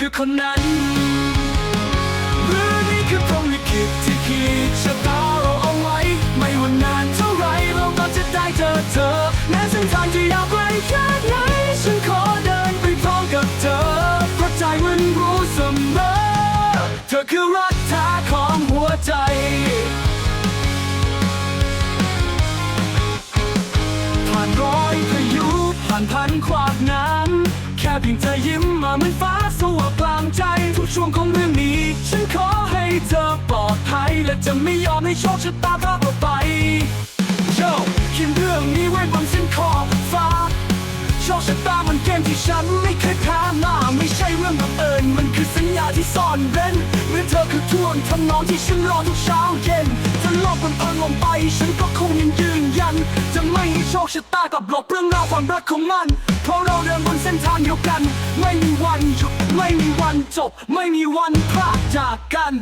คือคนนั้นหรือนี่คือพรหมลิขิตที่ขีดชะตาเราเอาไว้ ไม่ว่านานเท่าไรเราก็จะได้เจอเธอแม้เส้นทางจะยาวไกลแค่ไหนฉันขอเดินไปพร้อมกับเธอเพราะใจมันรู้เสมอ เธอคือรักแท้ของหัวใจผ่านร้อยพายุผ่านพันขวากน้ำแค่เพียงเธอยิ้มมาเหมือนฟ้า ช่วงของเรื่องนี้ ฉันขอให้เธอปลอดภัย และจะไม่ยอมให้โชคชะตาพาเราไปโยเขียนเรื่องนี้ไว้บนเส้นขอบฟ้า โชคชะตามันเกมที่ฉันไม่เคยแพ้มาไม่ใช่เรื่องบังเอิญมันคือสัญญาที่ซ่อนเร้นเหมือนเธอคือท่วงทำนองที่ฉันรอทุกเช้าเย็นถ้าโลกมันพังลงไป ฉันก็คงยังยืนยัน จะไม่ให้โชคชะตากับหลบเรื่องราวความรักของมันเพราะเรา นบนเส้นทางเดียวกัน ไม่มีวันหยุดไม่มีวันจบ ไม่มีวันพลาดจากกัน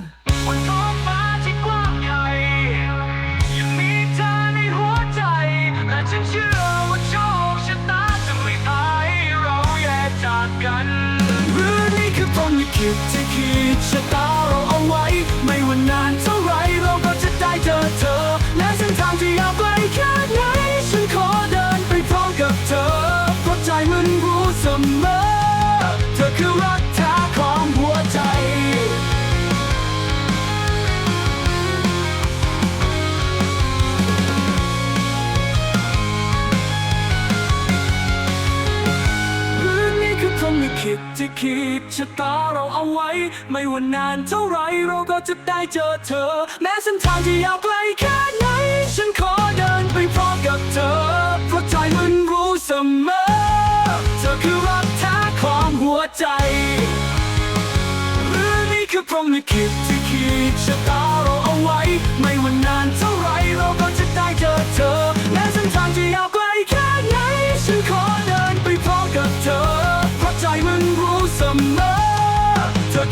บนท้องฟ้าที่กว้างใหญ่ยังมีเธอในหัวใจและฉันเชื่อว่าโชคชะตาจะไม่พาให้เราแยกจากกันหรือนี่คือพรหมลิขิตที่ขีดชะตาเราเอาไว้ไม่ คือพรหมลิขิตที่ขีดชะตาเราเอาไว้ ไม่ว่านานเท่าไรเราก็จะได้เจอเธอ แม้เส้นทางที่ยาวไกลแค่ไหน ฉันขอเดินไปพร้อมกับเธอ เพราะใจมันรู้เสมอ เธอคือรักแท้ของหัวใจ หรือนี่คือพรหมลิขิตที่ขีดชะตาเราเอาไว้ ไม่ว่านาน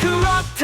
corrupt.